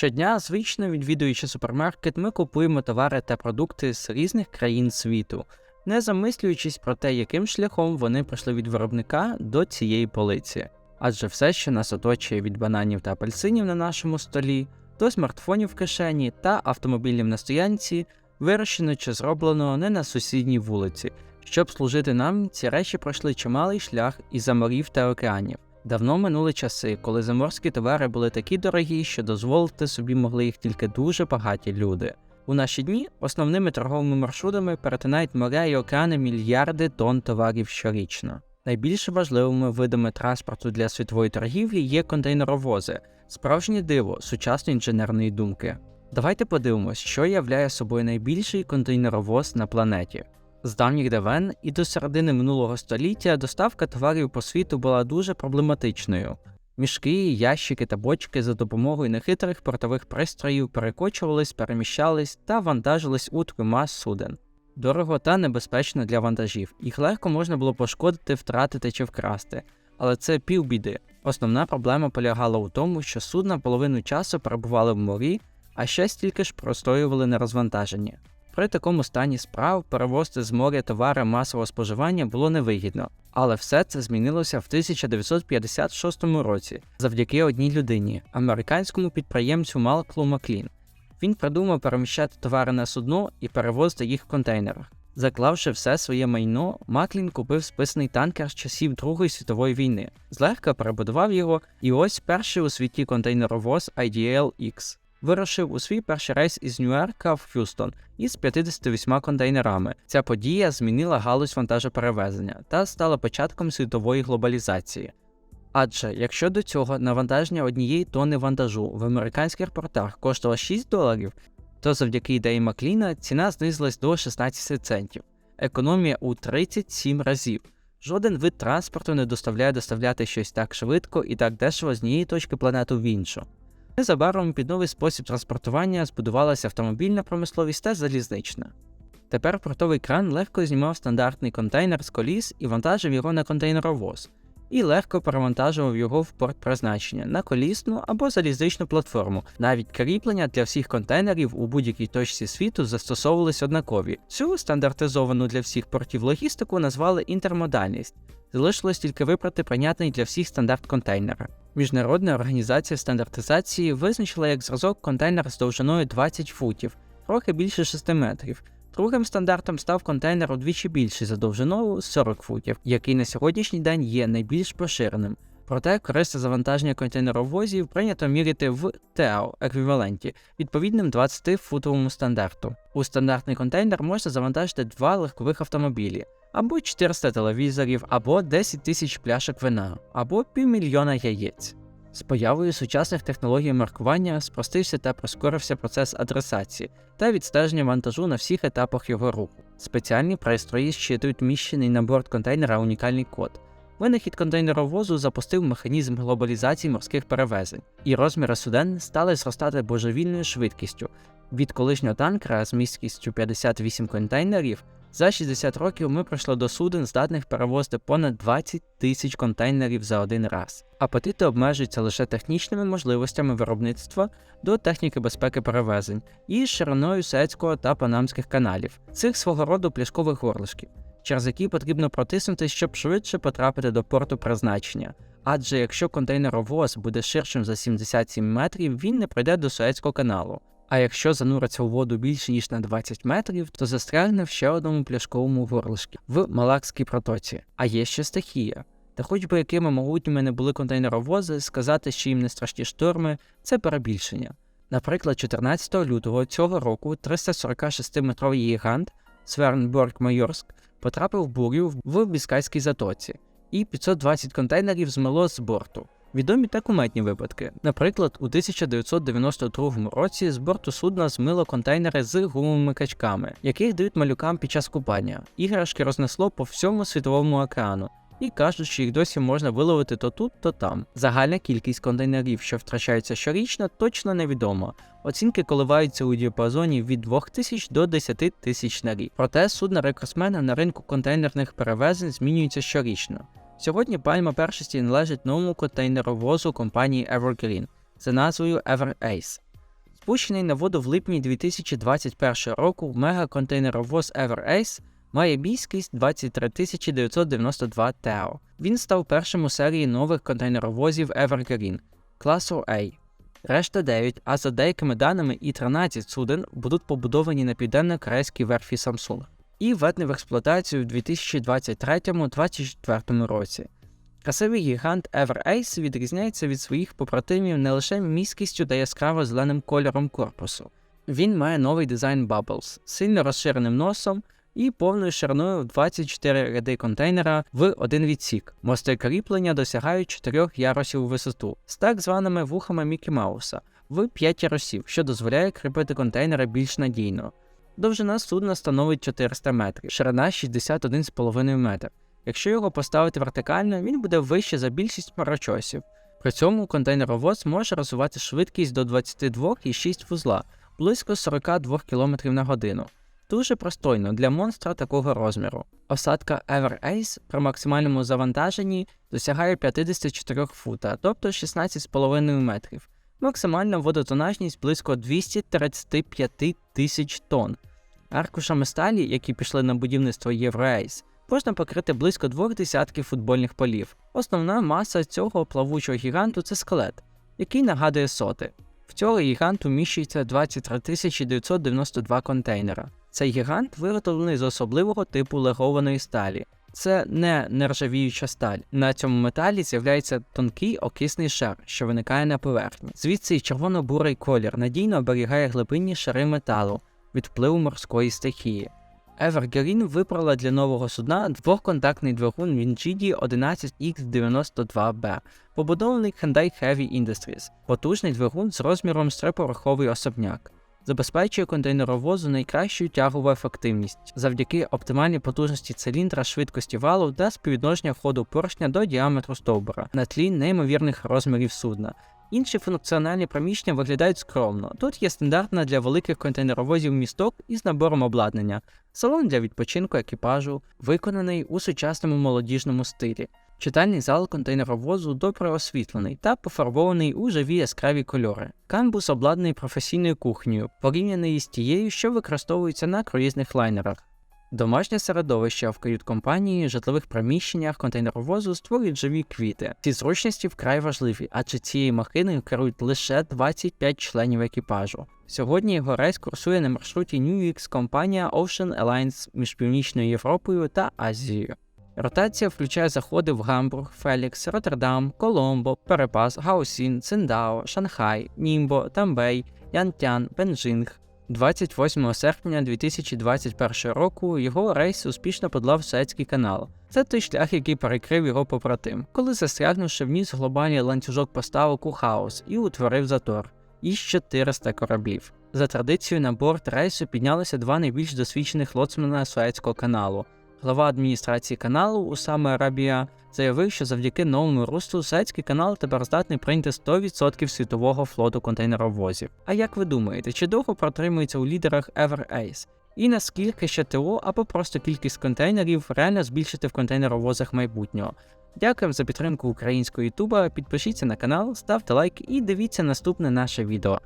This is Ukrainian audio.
Щодня, звично відвідуючи супермаркет, ми купуємо товари та продукти з різних країн світу, не замислюючись про те, яким шляхом вони пройшли від виробника до цієї полиці. Адже все, що нас оточує від бананів та апельсинів на нашому столі, до смартфонів в кишені та автомобілів на стоянці, вирощено чи зроблено не на сусідній вулиці. Щоб служити нам, ці речі пройшли чималий шлях із за морів та океанів. Давно минули часи, коли заморські товари були такі дорогі, що дозволити собі могли їх тільки дуже багаті люди. У наші дні основними торговими маршрутами перетинають моря і океани мільярди тонн товарів щорічно. Найбільш важливими видами транспорту для світової торгівлі є контейнеровози, справжнє диво сучасної інженерної думки. Давайте подивимось, що являє собою найбільший контейнеровоз на планеті. З давніх давен і до середини минулого століття доставка товарів по світу була дуже проблематичною. Мішки, ящики та бочки за допомогою нехитрих портових пристроїв перекочувались, переміщались та вантажились у трюма суден. Дорого та небезпечно для вантажів, їх легко можна було пошкодити, втратити чи вкрасти, але це півбіди. Основна проблема полягала у тому, що судна половину часу перебували в морі, а ще стільки ж простоювали на розвантаженні. При такому стані справ перевозити з моря товари масового споживання було невигідно, але все це змінилося в 1956 році завдяки одній людині, американському підприємцю Малклу Маклін. Він придумав переміщати товари на судно і перевозити їх в контейнерах. Заклавши все своє майно, Маклін купив списаний танкер з часів Другої світової війни, злегка перебудував його, і ось перший у світі контейнеровоз IDL X вирушив у свій перший рейс із Нью-Йорка в Х'юстон із 58 контейнерами. Ця подія змінила галузь вантажоперевезення та стала початком світової глобалізації. Адже якщо до цього навантаження однієї тонни вантажу в американських портах коштувало 6 доларів, то завдяки ідеї Макліна ціна знизилась до 16 центів, економія у 37 разів. Жоден вид транспорту не доставляє доставляти щось так швидко і так дешево з однієї точки планети в іншу. Незабаром під новий спосіб транспортування збудувалася автомобільна промисловість та залізнична. Тепер портовий кран легко знімав стандартний контейнер з коліс і вантажив його на контейнеровоз, і легко перевантажував його в порт призначення на колісну або залізничну платформу. Навіть кріплення для всіх контейнерів у будь-якій точці світу застосовувались однакові. Цю стандартизовану для всіх портів логістику назвали інтермодальність. Залишилось тільки вибрати прийнятний для всіх стандарт контейнера. Міжнародна організація стандартизації визначила як зразок контейнер з довжиною 20 футів, трохи більше 6 метрів. Другим стандартом став контейнер удвічі більший за довжиною 40 футів, який на сьогоднішній день є найбільш поширеним. Проте корисне завантаження контейнеровозів прийнято міряти в ТЕО еквіваленті, відповідним 20-футовому стандарту. У стандартний контейнер можна завантажити два легкових автомобілі, або 400 телевізорів, або 10 тисяч пляшок вина, або півмільйона яєць. З появою сучасних технологій маркування спростився та прискорився процес адресації та відстеження вантажу на всіх етапах його руху. Спеціальні пристрої щитують вміщений на борт контейнера унікальний код. Винахід контейнеровозу запустив механізм глобалізації морських перевезень, і розміри суден стали зростати божевільною швидкістю від колишнього танкера з місткістю 58 контейнерів за 60 років ми прийшли до суден, здатних перевозити понад 20 тисяч контейнерів за один раз. Апетити обмежуються лише технічними можливостями виробництва до техніки безпеки перевезень і шириною Сецького та Панамських каналів, цих свого роду пляшкових горлишків, через які потрібно протиснути, щоб швидше потрапити до порту призначення. Адже якщо контейнеровоз буде ширшим за 77 метрів, він не пройде до Суецького каналу. А якщо зануриться у воду більше ніж на 20 метрів, то застрягне в ще одному пляшковому горлишку в Малакській протоці. А є ще стихія. Та хоч би якими могутніми не були контейнеровози, сказати, що їм не страшні шторми, це перебільшення. Наприклад, 14 лютого цього року 346-метровий гігант Свернборг Майорськ потрапив в бурю в Біскайській затоці, і 520 контейнерів змило з борту. Відомі та куметні випадки. Наприклад, у 1992 році з борту судна змило контейнери з гумовими качками, яких дають малюкам під час купання. Іграшки рознесло по всьому світовому океану. І кажуть, що їх досі можна виловити то тут, то там. Загальна кількість контейнерів, що втрачаються щорічно, точно невідома. Оцінки коливаються у діапазоні від 2000 до 10 тисяч на рік. Проте судна рекордсмена на ринку контейнерних перевезень змінюється щорічно. Сьогодні пальма першості належить новому контейнеровозу компанії Evergreen за назвою EverAce. Спущений на воду в липні 2021 року мегаконтейнеровоз EverAce має міськість 23 992 ТЕО. Він став першим у серії нових контейнеровозів Evergreen класу A. Решта 9, а за деякими даними і 13 суден будуть побудовані на південно-корейській верфі Samsung і введені в експлуатацію в 2023-2024 році. Красивий гігант EverAce відрізняється від своїх побратимів не лише міськістю та яскраво зеленим кольором корпусу. Він має новий дизайн Bubbles, сильно розширеним носом і повною шириною в 24 ряди контейнера в один відсік. Мости кріплення досягають 4 ярусів у висоту з так званими вухами Мікі Мауса в 5 ярусів, що дозволяє кріпити контейнери більш надійно. Довжина судна становить 400 метрів, ширина 61,5 метр. Якщо його поставити вертикально, він буде вище за більшість парачосів. При цьому контейнеровоз може розвивати швидкість до 22,6 вузла, близько 42 км на годину. Дуже простойно для монстра такого розміру. Осадка EverAce при максимальному завантаженні досягає 54 фута, тобто 16,5 метрів. Максимальна водотонажність близько 235 тисяч тонн. Аркушами сталі, які пішли на будівництво EverAce, можна покрити близько двох десятків футбольних полів. Основна маса цього плавучого гіганту це скелет, який нагадує соти. В цього гіганту вміщується 23 992 контейнера. Цей гігант виготовлений з особливого типу легованої сталі. Це не нержавіюча сталь. На цьому металі з'являється тонкий окисний шар, що виникає на поверхні. Звідси червоно-бурий колір надійно оберігає глибинні шари металу від впливу морської стихії. Evergreen вибрала для нового судна двохконтактний двигун Wingidi 11X92B, побудований Hyundai Heavy Industries, потужний двигун з розміром з особняк. Забезпечує контейнеровозу найкращу тягову ефективність завдяки оптимальній потужності циліндра, швидкості валу та співвідношення ходу поршня до діаметру стовбура на тлі неймовірних розмірів судна. Інші функціональні приміщення виглядають скромно. Тут є стандартна для великих контейнеровозів місток із набором обладнання, салон для відпочинку екіпажу, виконаний у сучасному молодіжному стилі. Читальний зал контейнеровозу добре освітлений та пофарбований у живі яскраві кольори. Камбус обладнаний професійною кухнею, порівняний з тією, що використовується на круїзних лайнерах. Домашнє середовище в кают-компанії, житлових приміщеннях контейнеровозу створюють живі квіти. Ці зручності вкрай важливі, адже цією махиною керують лише 25 членів екіпажу. Сьогодні його рейс курсує на маршруті NewX компанія Ocean Alliance між Північною Європою та Азією. Ротація включає заходи в Гамбург, Фелікс, Роттердам, Коломбо, Перепас, Гаосін, Циндао, Шанхай, Німбо, Тамбей, Янтян, Бенжинг. 28 серпня 2021 року його рейс успішно подлав Суецький канал. Це той шлях, який перекрив його попротим, коли застрягнувши вніс глобальний ланцюжок поставок у хаос і утворив затор із 400 кораблів. За традицією на борт рейсу піднялися два найбільш досвідчених лоцмана Суецького каналу. Глава адміністрації каналу Усаме Арабія заявив, що завдяки новому руслу Суецький канал тепер здатний прийняти 100% світового флоту контейнеровозів. А як ви думаєте, чи довго протримується у лідерах EverAce? І наскільки ще ТО або просто кількість контейнерів реально збільшити в контейнеровозах майбутнього? Дякуємо за підтримку українського Ютуба. Підпишіться на канал, ставте лайк і дивіться наступне наше відео.